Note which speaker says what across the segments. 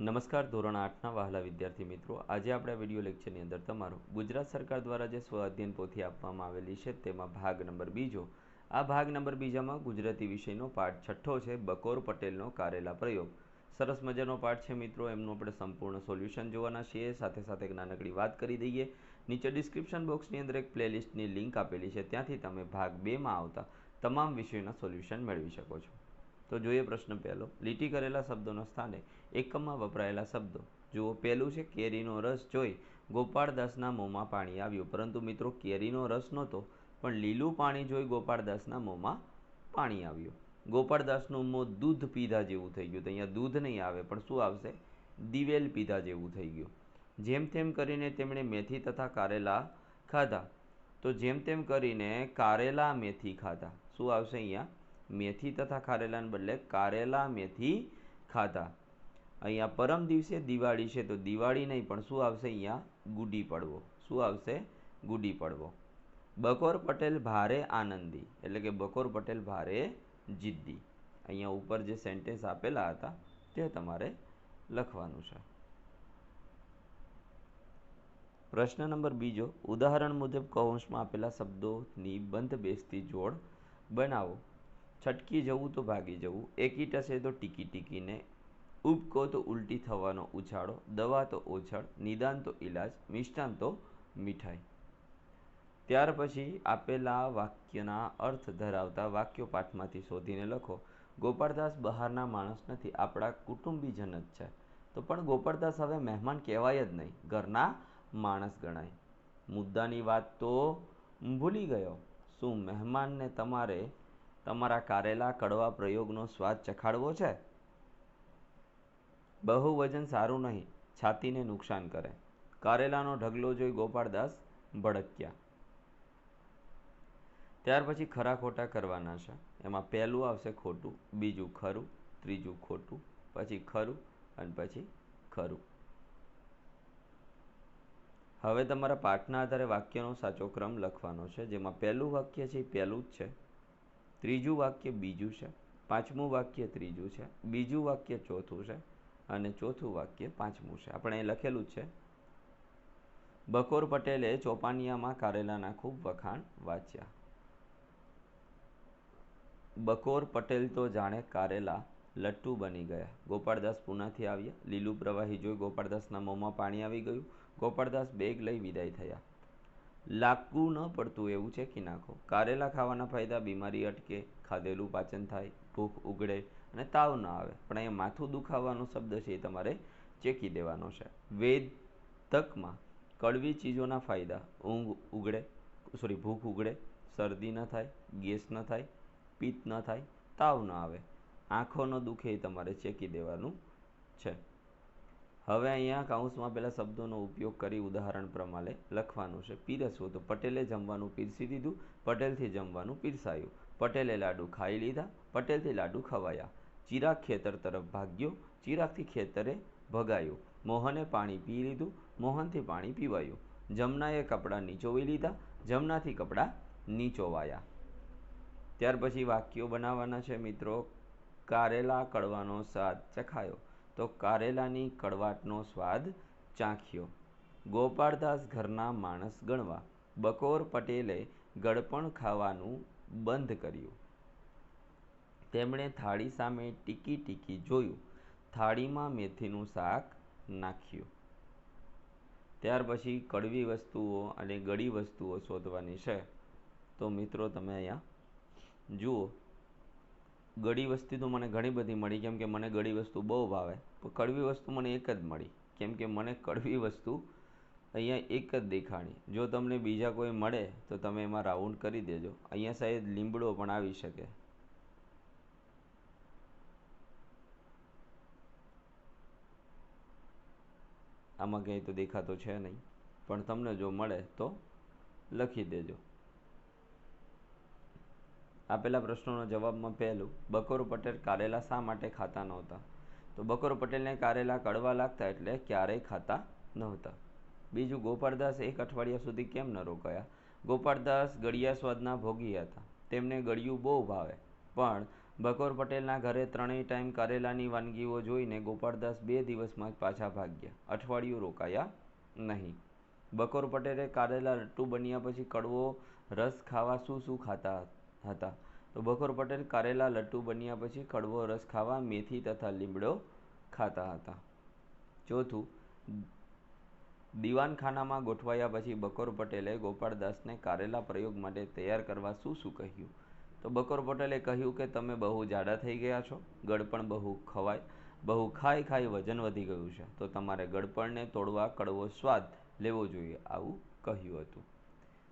Speaker 1: નમસ્કાર, ધોરણ આઠના વહાલા વિદ્યાર્થી મિત્રો. આજે આપણે વીડિયો લેક્ચરની અંદર તમારું ગુજરાત સરકાર દ્વારા જે સ્વઅધ્યયન પોથી આપવામાં આવેલી છે તેમાં ભાગ નંબર બીજો. આ ભાગ નંબર બીજામાં ગુજરાતી વિષયનો પાઠ છઠ્ઠો છે, બકોર પટેલનો કારેલા પ્રયોગ. સરસ મજાનો પાઠ છે મિત્રો, એમનું આપણે સંપૂર્ણ સોલ્યુશન જોવાના છીએ. સાથે સાથે એક નાનકડી વાત કરી દઈએ. નીચે ડિસ્ક્રિપ્શન બોક્સની અંદર એક પ્લેલિસ્ટની લિંક આપેલી છે, ત્યાંથી તમે ભાગ બેમાં આવતા તમામ વિષયોના સોલ્યુશન મેળવી શકો છો. તો જોઈએ પ્રશ્ન પહેલો. લીટી કરેલા શબ્દોના સ્થાને એકમમાં વપરાયેલા શબ્દો. જુઓ, પહેલું છે, કેરીનો રસ જોઈ ગોપાળદાસના મોંમાં પાણી આવ્યું. પરંતુ મિત્રો, કેરીનો રસ નહોતો, પણ લીલું પાણી જોઈ ગોપાળદાસના મોંમાં પાણી આવ્યું. ગોપાળદાસનું મોં દૂધ પીધા જેવું થઈ ગયું. તો અહીંયા દૂધ નહીં આવે, પણ શું આવશે? દિવેલ પીધા જેવું થઈ ગયું. જેમ તેમ કરીને તેમણે મેથી તથા કારેલા ખાધા. તો જેમ તેમ કરીને કારેલા મેથી ખાધા. શું આવશે અહીંયા? મેથી તથા કારેલાને બદલે કારેલા મેથી ખાધા. અહીંયા પરમ દિવસે દિવાળી છે, તો દિવાળી નહીં, પણ શું આવશે અહીંયા? ગુડી પડવો. શું આવશે? ગુડી પડવો. બકોર પટેલ ભારે આનંદી. એટલે કે બકોર પટેલ ભારે જિદ્દી. અહીંયા ઉપર જે સેન્ટેન્સ આપેલા હતા, તે તમારે લખવાનું છે. પ્રશ્ન નંબર બીજો. ઉદાહરણ મુજબ કૌંસમાં આપેલા શબ્દોની બંધ બેસતી જોડ બનાવો. છટકી જવું તો ભાગી જવું, એકી ટસે તો ટીકી ટીકીને. ઉપકો તો ઉલટી થવાનો ઉછાળો, દવા તો ઓછળ, નિદાન તો ઈલાજ, મિષ્ટાન તો મીઠાઈ. ત્યાર પછી આપેલા વાક્યના અર્થ ધરાવતા વાક્યો પાઠમાંથી શોધીને લખો. ગોપાળદાસ બહારના માણસ નથી, આપણા કુટુંબીજન જ છે. તો પણ ગોપાળદાસ હવે મહેમાન કહેવાય જ નહીં, ઘરના માણસ ગણાય. મુદ્દાની વાત તો ભૂલી ગયો. શું મહેમાનને તમારે તમારા કારેલા કડવા પ્રયોગનો સ્વાદ ચખાડવો છે? બહુ વજન સારું નહીં, છાતીને નુકસાન કરે. કારેલાનો ઢગલો જોઈ ગોપાળદાસ ભડક્યા. ત્યાર પછી ખરા ખોટા કરવાના છે. એમાં પહેલું આવશે ખોટું, બીજું ખરું, ત્રીજું ખોટું, પછી ખરું અને પછી ખરું. હવે તમારા પાઠના આધારે વાક્યનો સાચો ક્રમ લખવાનો છે, જેમાં પહેલું વાક્ય છે એ પહેલું જ છે. ત્રીજું વાક્ય બીજું છે, પાંચમું વાક્ય ત્રીજું છે, બીજું વાક્ય ચોથું છે અને ચોથું વાક્ય પાંચમું છે. આપણે અહીં લખેલું છે, બકોર પટેલે ચોપાનિયામાં કારેલાના ખૂબ વખાણ વાંચ્યા. બકોર પટેલ તો જાણે કારેલા લટ્ટુ બની ગયા. ગોપાળદાસ પુનાથી આવ્યા. લીલું પ્રવાહી જોઈ ગોપાળદાસના મોંમાં પાણી આવી ગયું. ગોપાળદાસ બેગ લઈ વિદાય થયા. લાગવું ન પડતું એવું છે કે નાખો? કારેલા ખાવાના ફાયદા, બીમારી અટકે, ખાધેલું પાચન થાય, ભૂખ ઉગડે અને તાવ ન આવે. પણ અહીંયા માથું દુખાવાનો શબ્દ છે એ તમારે ચેકી દેવાનો છે. વેધકમાં કડવી ચીજોના ફાયદા. ઊંઘ ઉગડે, સોરી, ભૂખ ઉગડે, શરદી ન થાય, ગેસ ન થાય, પિત્ત ન થાય, તાવ ન આવે. આંખો ન દુખે એ તમારે ચેકી દેવાનું છે. હવે અહીંયા કાઉન્સમાં પહેલાં શબ્દોનો ઉપયોગ કરી ઉદાહરણ પ્રમાણે લખવાનું છે. પીરસવું તો પટેલે જમવાનું પીરસી દીધું, પટેલથી જમવાનું પીરસાયું. પટેલે લાડુ ખાઈ લીધા, પટેલથી લાડુ ખવાયા. ચિરાગ ખેતર તરફ ભાગ્યો, ચિરાગથી ખેતરે ભગાયું. મોહને પાણી પી લીધું, મોહનથી પાણી પીવાયું. જમનાએ કપડાં નીચોવી લીધા, જમનાથી કપડાં નીચોવાયા. ત્યાર પછી વાક્યો બનાવવાના છે, મિત્રો, કારેલા કડવાનો સ્વાદ ચખાયો. તો કારેલાની કડવાટનો સ્વાદ ચાખ્યો. ગોપાળદાસ ઘરના માણસ ગણવા બકોર પટેલે ગળપણ ખાવાનું બંધ કર્યું. તેમણે થાળી સામે ટીકી ટીકી જોયું. થાળીમાં મેથીનું શાક નાખ્યું. ત્યાર પછી કડવી વસ્તુઓ અને ગળી વસ્તુઓ શોધવાની છે. તો મિત્રો, તમે અહીંયા જુઓ. ગળી વસ્તી તો મને ઘણી બધી મળી, કેમ કે મને ગળી વસ્તુ બહુ ભાવે. પણ કડવી વસ્તુ મને એક જ મળી, કેમ કે મને કડવી વસ્તુ અહીંયા એક જ દેખાણી. જો તમને બીજા કોઈ મળે, તો તમે એમાં રાઉન્ડ કરી દેજો. અહીંયા સાહેબ લીમડો પણ આવી શકે. આમાં ક્યાંય તો દેખાતો છે નહીં. પણ તમને જો મળે તો લખી દેજો. આપેલા પ્રશ્નોના જવાબમાં પહેલું, બકોર પટેલ કારેલા શા માટે ખાતા નહોતા? તો બકોર પટેલને કારેલા કડવા લાગતા એટલે ક્યારેય ખાતા નહોતા. બીજું, ગોપાળદાસ એક અઠવાડિયા સુધી કેમ ન રોકાયા? ગોપાળદાસ ગળિયા સ્વાદના ભોગી હતા. તેમને ગળિયું બહુ ભાવે. પણ બકોર પટેલના ઘરે ત્રણેય ટાઈમ કારેલાની વાનગીઓ જોઈને ગોપાળદાસ બે દિવસમાં જ પાછા ભાગ્યા. અઠવાડિયું રોકાયા નહીં. બકોર પટેલે કારેલા લટ્ટુ બન્યા પછી કડવો રસ ખાવા શું શું ખાતા હતા. તો બકોર પટેલ કારેલા લટ્ટુ બન્યા પછી કડવો રસ ખાવા મેથી તથા લીમડો ખાતા હતા. ચોથું, દીવાનખાનામાં ગોઠવાયા પછી બકોર પટેલે ગોપાળદાસને કારેલા પ્રયોગ માટે તૈયાર કરવા શું શું કહ્યું? તો બકોર પટેલે કહ્યું કે, તમે બહુ જાડા થઈ ગયા છો ગળપણ બહુ ખવાય, બહુ ખાઈ ખાઈ વજન વધી ગયું છે, તો તમારે ગળપણને તોડવા કડવો સ્વાદ લેવો જોઈએ, આવું કહ્યું હતું.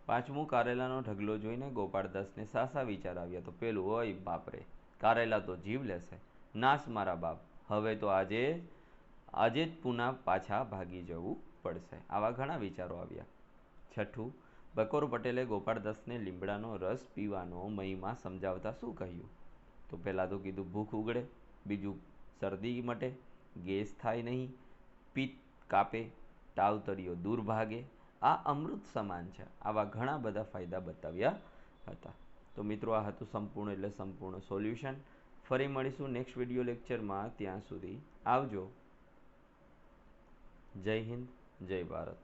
Speaker 1: પાંચમું, કારેલાનો ઢગલો જોઈને ગોપાળદાસને સાસા વિચાર આવ્યા તો પેલું, ઓય બાપરે, કારેલા તો જીવ લેશે. નાશ મારા બાપ. હવે તો આજે આજે જ પુના પાછા ભાગી જવું પડશે. આવા ઘણા વિચારો આવ્યા. છઠ્ઠું, બકોર પટેલે ગોપાળદાસને લીમડાનો રસ પીવાનો મહિમા સમજાવતા શું કહ્યું? તો પહેલાં તો કીધું, ભૂખ ઉગડે, બીજું શરદી મટે, ગેસ થાય નહીં, પિત્ત કાપે, તાવતરીઓ દૂર ભાગે આ અમૃત સમાન છે. આવા ઘણા બધા ફાયદા બતાવ્યા હતા. તો મિત્રો, આ હતું સંપૂર્ણ એટલે સંપૂર્ણ સોલ્યુશન. ફરી મળીશું નેક્સ્ટ વીડિયો લેક્ચરમાં. ત્યાં સુધી આવજો. જય હિન્દ, જય ભારત.